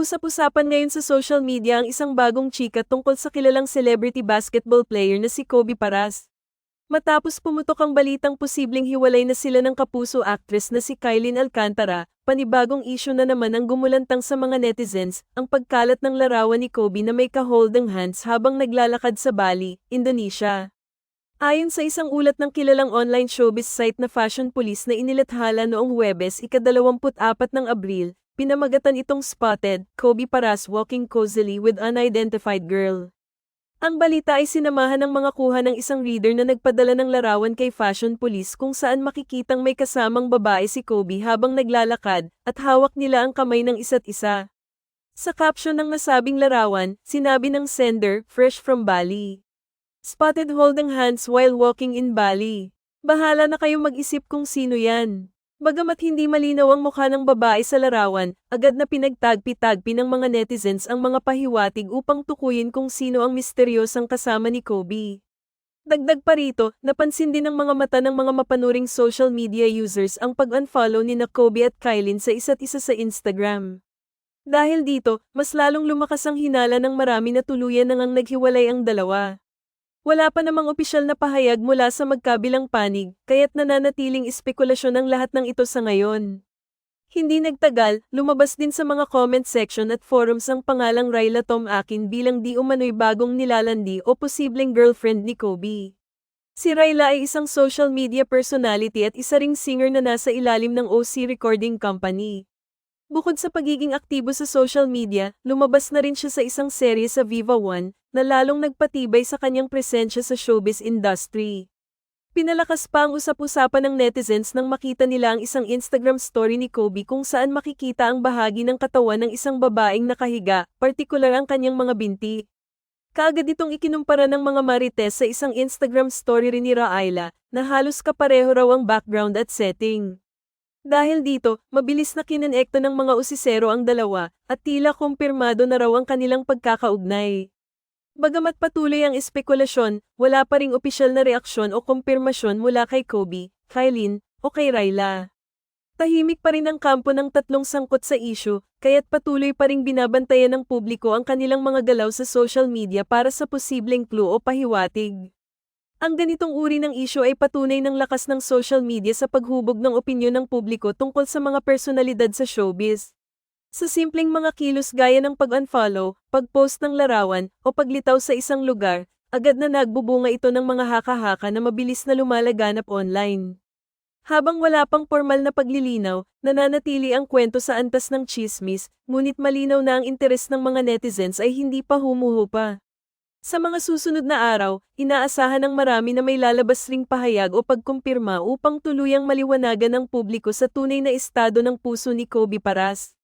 Usap-usapan ngayon sa social media ang isang bagong chika tungkol sa kilalang celebrity basketball player na si Kobe Paras. Matapos pumutok ang balitang posibleng hiwalay na sila ng kapuso actress na si Kylene Alcantara, panibagong issue na naman ang gumulantang sa mga netizens, ang pagkalat ng larawan ni Kobe na may ka-holding hands habang naglalakad sa Bali, Indonesia. Ayon sa isang ulat ng kilalang online showbiz site na Fashion Police na inilathala noong Huwebes ika-24 ng Abril, pinamagatan itong spotted, Kobe Paras walking cozily with unidentified girl. Ang balita ay sinamahan ng mga kuha ng isang reader na nagpadala ng larawan kay Fashion Police kung saan makikitang may kasamang babae si Kobe habang naglalakad at hawak nila ang kamay ng isa't isa. Sa caption ng nasabing larawan, sinabi ng sender, fresh from Bali. Spotted holding hands while walking in Bali. Bahala na kayo mag-isip kung sino yan. Bagamat hindi malinaw ang mukha ng babae sa larawan, agad na pinagtagpi-tagpi ng mga netizens ang mga pahiwatig upang tukuyin kung sino ang misteryosang kasama ni Kobe. Dagdag pa rito, napansin din ng mga mata ng mga mapanuring social media users ang pag-unfollow ni na Kobe at Kylene sa isa't isa sa Instagram. Dahil dito, mas lalong lumakas ang hinala ng marami na tuluyan nang ang naghiwalay ang dalawa. Wala pa namang opisyal na pahayag mula sa magkabilang panig, kaya't nananatiling espekulasyon ang lahat ng ito sa ngayon. Hindi nagtagal, lumabas din sa mga comment section at forums ang pangalang Ryla Tom Akin bilang di umano'y bagong nilalandi o posibleng girlfriend ni Kobe. Si Ryla ay isang social media personality at isa ring singer na nasa ilalim ng OC Recording Company. Bukod sa pagiging aktibo sa social media, lumabas na rin siya sa isang serye sa Viva One na lalong nagpatibay sa kanyang presensya sa showbiz industry. Pinalakas pa ang usap-usapan ng netizens nang makita nila ang isang Instagram story ni Kobe kung saan makikita ang bahagi ng katawan ng isang babaeng nakahiga, partikular ang kanyang mga binti. Kaagad itong ikinumpara ng mga marites sa isang Instagram story rin ni Raila, na halos kapareho raw ang background at setting. Dahil dito, mabilis na kinonekto ng mga usisero ang dalawa, at tila kumpirmado na raw ang kanilang pagkakaugnay. Bagamat patuloy ang espekulasyon, wala pa ring opisyal na reaksyon o kumpirmasyon mula kay Kobe, Kylene, o kay Ryla. Tahimik pa rin ang kampo ng tatlong sangkot sa issue, kaya't patuloy pa ring binabantayan ng publiko ang kanilang mga galaw sa social media para sa posibleng clue o pahiwatig. Ang ganitong uri ng issue ay patunay ng lakas ng social media sa paghubog ng opinyon ng publiko tungkol sa mga personalidad sa showbiz. Sa simpleng mga kilos gaya ng pag-unfollow, pag-post ng larawan, o paglitaw sa isang lugar, agad na nagbubunga ito ng mga haka-haka na mabilis na lumalaganap online. Habang wala pang formal na paglilinaw, nananatili ang kwento sa antas ng chismis, ngunit malinaw na ang interes ng mga netizens ay hindi pa humuhupa. Sa mga susunod na araw, inaasahan ng marami na may lalabas ring pahayag o pagkumpirma upang tuluyang maliwanagan ng publiko sa tunay na estado ng puso ni Kobe Paras.